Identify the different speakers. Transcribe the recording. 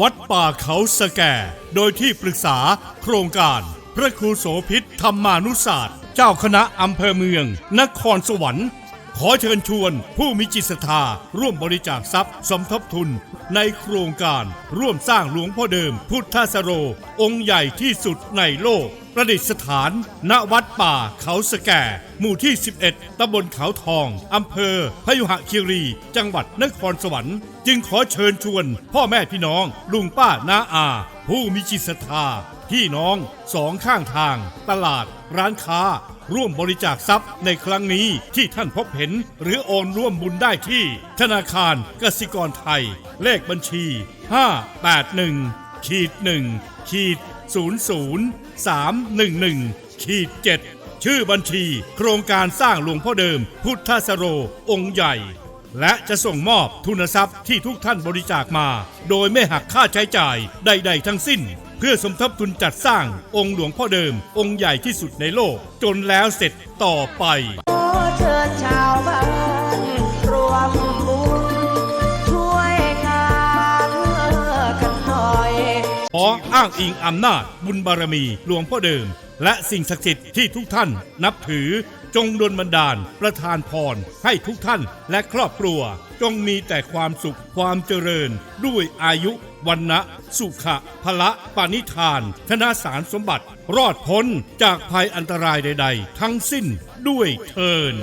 Speaker 1: วัดป่าเขาสแก่ โดยที่ปรึกษาโครงการ พระครูโสพิษธรรมานุศาสตร์ เจ้าคณะอำเภอเมือง นครสวรรค์ขอเชิญชวนผู้มีจิตศรัทธาร่วมบริจาคทรัพย์สมทบทุน ในโครงการร่วมสร้างหลวงพ่อเดิม พุทธสโร องค์ใหญ่ที่สุดในโลก ประดิษฐาน ณวัดป่าเขาสแก่ หมู่ที่ 11ตำบลเขาทอง อำเภอ พยุหคีรี จังหวัดนครสวรรค์ จึงขอเชิญชวน พ่อแม่พี่น้อง ลุงป้าน้าอา ผู้มีจิตศรัทธา พี่น้องสองข้างทาง ตลาด ร้านค้า ร่วมบริจาคทรัพย์ในครั้งนี้ที่ท่านพบเห็น หรือโอนร่วมบุญได้ที่ ธนาคารกสิกรไทย เลขบัญชี 581ขีด1 ขีด00 311ขีด7ชื่อบัญชี โครงการสร้างหลวงพ่อเดิม พุทธสโร องค์ใหญ่ และจะส่งมอบทุนทรัพย์ที่ทุกท่านบริจาคมา โดยไม่หักค่าใช้จ่ายใด ๆ ทั้งสิ้น เพื่อสมทบทุนจัดสร้างองค์หลวงพ่อเดิม องค์ใหญ่ที่สุดในโลก จนแล้วเสร็จต่อไป
Speaker 2: ขอเชิญชาวบ้านรวมบุญ
Speaker 1: ออ้างอิงอำนาจ บุญบารมีหลวงพ่อเดิม และสิ่งศักดิ์สิทธิ์ที่ทุกท่านนับถือจงดลบันดาล ประทานพร ให้ทุกท่านและครอบครัว จงมีแต่ความสุขความเจริญ ด้วยอายุวันนะสุขะพละปานิธาน ธนาสารสมบัติ รอดพ้นจากภัยอันตรายใด ๆ ทั้งสิ้นด้วยเทิน